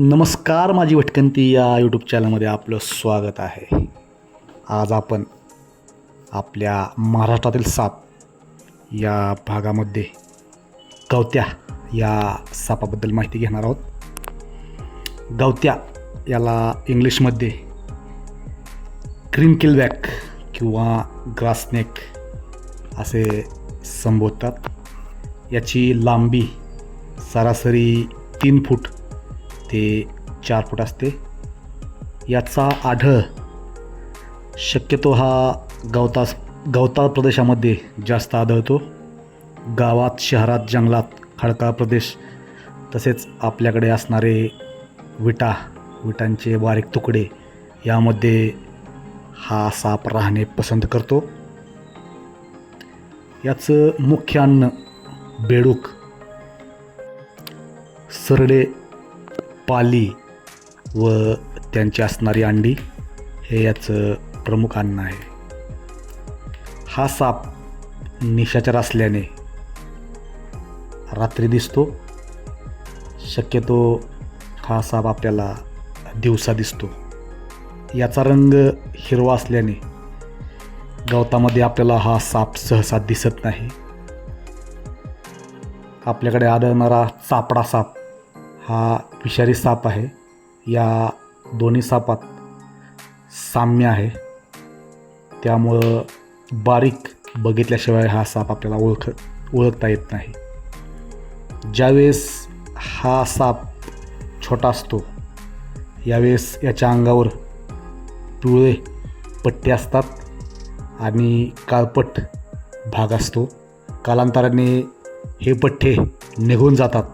नमस्कार माझी भटकंती या यूट्यूब चॅनलमध्ये आपलं स्वागत आहे. आज आपण आपल्या महाराष्ट्रातील साप या भागामध्ये गवत्या या सापाबद्दल माहिती घेणार आहोत. गवत्या याला इंग्लिशमध्ये क्रीम किलबॅक किंवा ग्रासनेक असे संबोधतात. याची लांबी सरासरी तीन फूट ते चार फूट असते. याचा आढळ शक्यतो हा गवतास गवताळ प्रदेशामध्ये जास्त आढळतो. गावात शहरात जंगलात खडकाळ प्रदेश तसेच आपल्याकडे असणारे विटा विटांचे बारीक तुकडे यामध्ये हा साप राहणे पसंत करतो. याचं मुख्य अन्न बेडूक सरडे पाली व त्यांची असणारी अंडी हे याचं प्रमुख अन्न आहे. हा साप निशाचर असल्याने रात्री दिसतो. शक्यतो हा साप आपल्याला दिवसा दिसतो. याचा रंग हिरवा असल्याने गवतामध्ये आपल्याला हा साप सहसा दिसत नाही. आपल्याकडे आढळणारा चापडा साप हा विषारी साप आहे. या दोन्ही सापात साम्य आहे. त्यामुळं बारीक बघितल्याशिवाय हा साप आपल्याला ओळख ओळखता येत नाही. ज्यावेळेस हा साप छोटा असतो यावेळेस याच्या अंगावर पिवळे पट्टे असतात आणि काळपट भाग असतो. कालांतराने हे पठ्ठे निघून जातात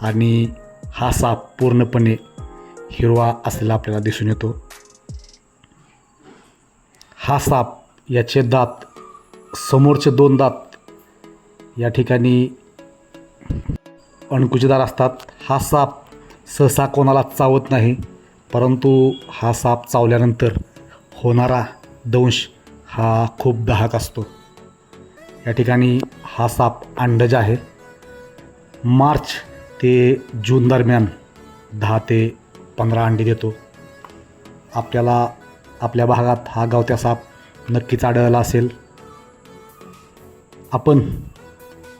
आणि हा साप पूर्णपणे हिरवा असलेला आपल्याला दिसून येतो. हा साप याचे दात समोरचे दोन दात या ठिकाणी अणकुचीदार असतात. हा साप सहसा कोणाला चावत नाही परंतु हा साप चावल्यानंतर होणारा दंश हा खूप दाहक असतो. या ठिकाणी हा साप अंडज आहे. मार्च ते जून दरम्यान दहा ते पंधरा अंडी देतो. आपल्याला आपल्या भागात हा गावत्या साप नक्कीच आढळला असेल. आपण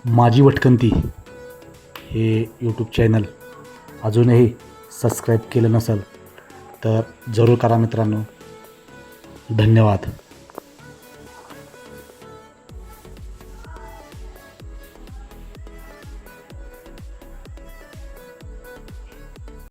माझी वटकंती हे यूट्यूब चॅनल अजूनही सबस्क्राईब केलं नसेल तर जरूर करा मित्रांनो. धन्यवाद.